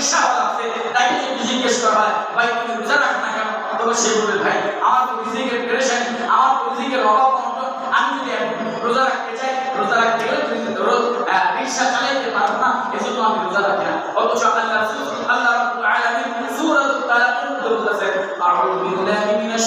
রিক্সাওয়ালা আছে তাকে যদি জিজ্ঞেস করা হয়? ভাই তুমি রোজা রাখো না কেন? তবে সে বলবে ভাই আমার তো রিজিকের পেরেশানি আমার তো রিজিকের অভাব আমি যদি রোজা রাখতে চাই রোজা রাখতে গেলে তুমি আহ, রিক্সা চালাইতে পারব না এজন্য আমি রোজা রাখি না। অথচ আল্লাহ আল্লাহ আলামিন সূরাতুল তালাকের মধ্যে বলতেছেন আউযু বিল্লাহি মিনাশ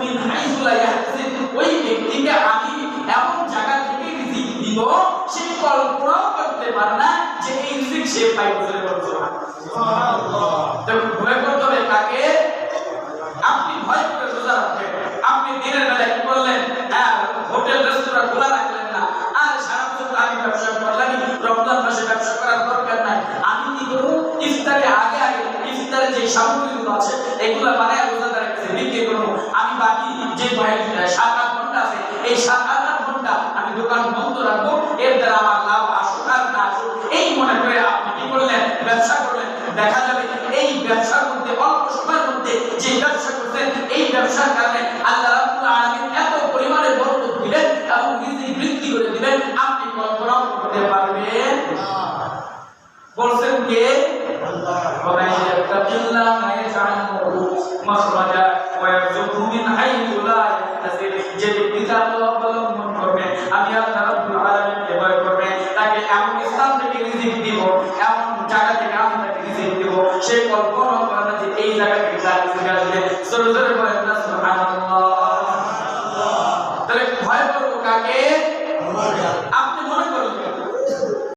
মিন ইয়াহতাসিব ওই ব্যক্তিকে আমি এমন জায়গা থেকে রিজিক দিব সে কল্পনাও করতে পারে না যে এই রিজিক সে পাইবে বলে বলছো ভয় করতে হবে কাকে? আপনি ভয় করে রোজা রাখবেন। আপনি দিনের বেলা কি করলেন? হ্যাঁ হোটেল রেস্তোরাঁ খোলা রাখলেন না। আর সারা বছর আমি ব্যবসা করলাম রমজান মাসে ব্যবসা করার দরকার নাই। আমি কি করব? ইফতারে আগে আগে ইফতারে যে সামগ্রীগুলো আছে এগুলো বানায় রোজাদারের দিয়ে করব আমি বাকি যে সাত আট ঘণ্টা আছে এই সাত আট ঘণ্টা আমি দোকান বন্ধ রাখব। এর দ্বারা আমার লাভ আসুক আর না আসুক এই মনে করে আপনি কি করলেন? ব্যবসা করলেন। দেখা যাবে এই ব্যবসার মধ্যে অল্প সময়ের মধ্যে যে ব্যবসা করছেন এই ব্যবসার কারণে আল্লাহ রাব্বুল আলামিন এত পরিমাণে বরকত দিবেন এবং নিজে বৃদ্ধি করে দিবেন। আপনি কল্পনা করতে পারবেন বলছেন কে? আল্লাহ। ওয়া ইয়াতাকিল্লাহ ইয়াজআলু মাখরাজা দিব সে